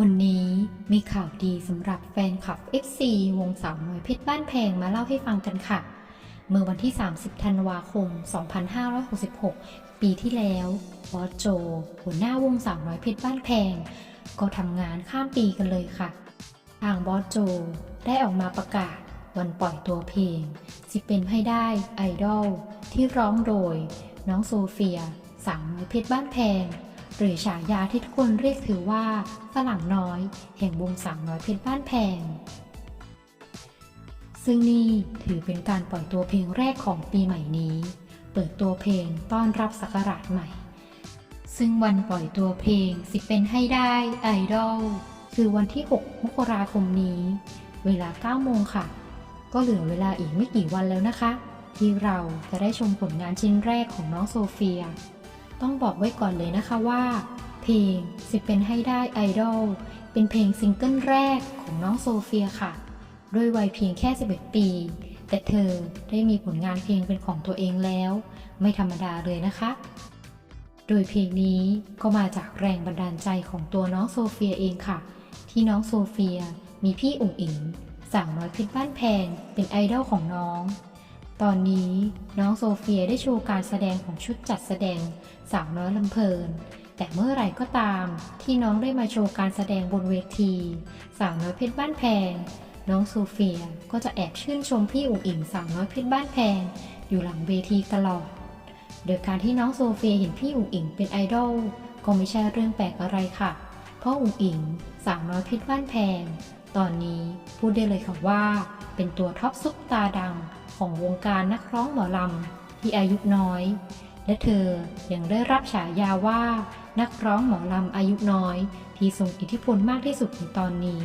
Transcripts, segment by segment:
วันนี้มีข่าวดีสำหรับแฟนคลับ FC วงสาวน้อยเพชรบ้านแพงมาเล่าให้ฟังกันค่ะ เมื่อวันที่ 30 ธันวาคม 2566 ปีที่แล้วบอสโจ หัวหน้าวงสาวน้อยเพชรบ้านแพง ก็ทำงานข้ามปีกันเลยค่ะ ทางบอสโจได้ออกมาประกาศวันปล่อยตัวเพลงสิเป็นให้ได้ไอดอลที่ร้องโดย น้องโซเฟีย สาวน้อยเพชรบ้านแพง หรือฉายาที่ทุกคนเรียกถือว่าฝรั่งน้อย แห่งวงสาวน้อยเพชรบ้านแพง ซึ่งนี่ถือเป็นการปล่อยตัวเพลงแรกของปีใหม่นี้ เปิดตัวเพลงต้อนรับศักราชใหม่ ซึ่งวันปล่อยตัวเพลงสิเป็นให้ได้ไอดอลคือวันที่ 6 มกราคมนี้ เวลา 9 โมงค่ะ ก็เหลือเวลาอีกไม่กี่วันแล้วนะคะ ที่เราจะได้ชมผลงานชิ้นแรกของน้องโซเฟีย ต้องบอกไว้ก่อนเลยนะคะว่า เพลงสิเป็นให้ได้ไอดอลเป็นเพลงซิงเกิลแรกของน้องโซเฟียค่ะ ด้วยวัยเพียงแค่ 11 ปี แต่เธอได้มีผลงานเพลงเป็นของตัวเองแล้ว ไม่ธรรมดาเลยนะคะ โดยเพลงนี้ก็มาจากแรงบันดาลใจของตัวน้องโซเฟียเองค่ะ ที่น้องโซเฟียมีพี่อุ๋งอิงสาวน้อยเพชรบ้านแพงเป็นไอดอลของน้อง ตอนนี้น้องโซเฟียได้โชว์การแสดงของชุดจัดแสดงสาวน้อยลำเพลิน แต่เมื่อไหร่ก็ตามที่น้องได้มาโชว์การแสดงบนเวที สาวน้อยเพชรบ้านแพง น้องโซเฟียก็จะแอบชื่นชมพี่อุ๋งอิงสาวน้อยเพชรบ้านแพง อยู่หลังเวทีตลอด โดยการที่น้องโซเฟียเห็นพี่อุ๋งอิงเป็นไอดอลก็ไม่ใช่เรื่องแปลกอะไรค่ะ เพราะอุ๋งอิงสาวน้อยเพชรบ้านแพง ตอนนี้พูดได้เลยค่ะว่า เป็นตัวท็อปซุปตาดัง ของวงการนักร้องหมอลำที่อายุน้อย และเธอยังได้รับฉายาว่า นักร้องหมอลำอายุน้อย ที่ทรงอิทธิพลมากที่สุดในตอนนี้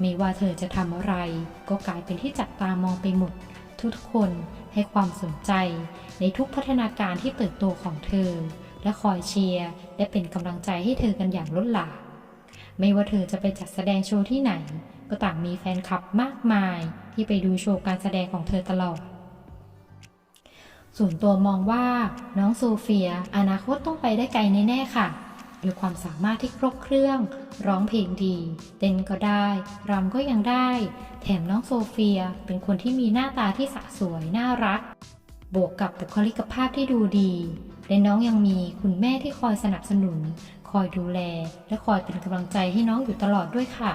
ไม่ว่าเธอจะทำอะไร ก็กลายเป็นที่จับตามองไปหมด ทุกคนให้ความสนใจในทุกพัฒนาการที่เติบโตของเธอ และคอยเชียร์และเป็นกำลังใจให้เธอกันอย่างล้นหลามไม่ว่าเธอจะไปจัดแสดงโชว์ที่ไหน ก็ต่างมีแฟนคลับมากมาย ที่ไปดูโชว์การแสดงของเธอตลอด ส่วนตัวมองว่าน้องโซเฟียอนาคตต้องไปได้ไกลแน่ๆค่ะด้วยความสามารถที่ครบเครื่อง ร้องเพลงดี เต้นก็ได้ รำก็ยังได้ แถมน้องโซเฟียเป็นคนที่มีหน้าตาที่สะสวยน่ารัก บวกกับบุคลิกภาพที่ดูดี และน้องยังมีคุณแม่ที่คอยสนับสนุน คอยดูแล และคอยเป็นกำลังใจให้น้องอยู่ตลอดด้วยค่ะ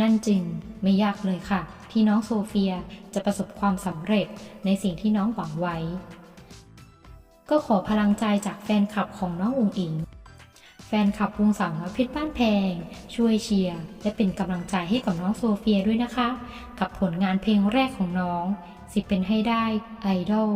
นั่นจึงไม่ยากเลยค่ะ ที่น้องโซเฟียจะประสบความสำเร็จในสิ่งที่น้องหวังไว้ ก็ขอพลังใจจากแฟนคลับของน้องอุ๋งอิง แฟนคลับวงสาวน้อยพชรบ้านแพง ช่วยเชียร์และเป็นกำลังใจให้กับน้องโซเฟียด้วยนะคะ กับผลงานเพลงแรกของน้อง สิเป็นให้ได้ไอดอล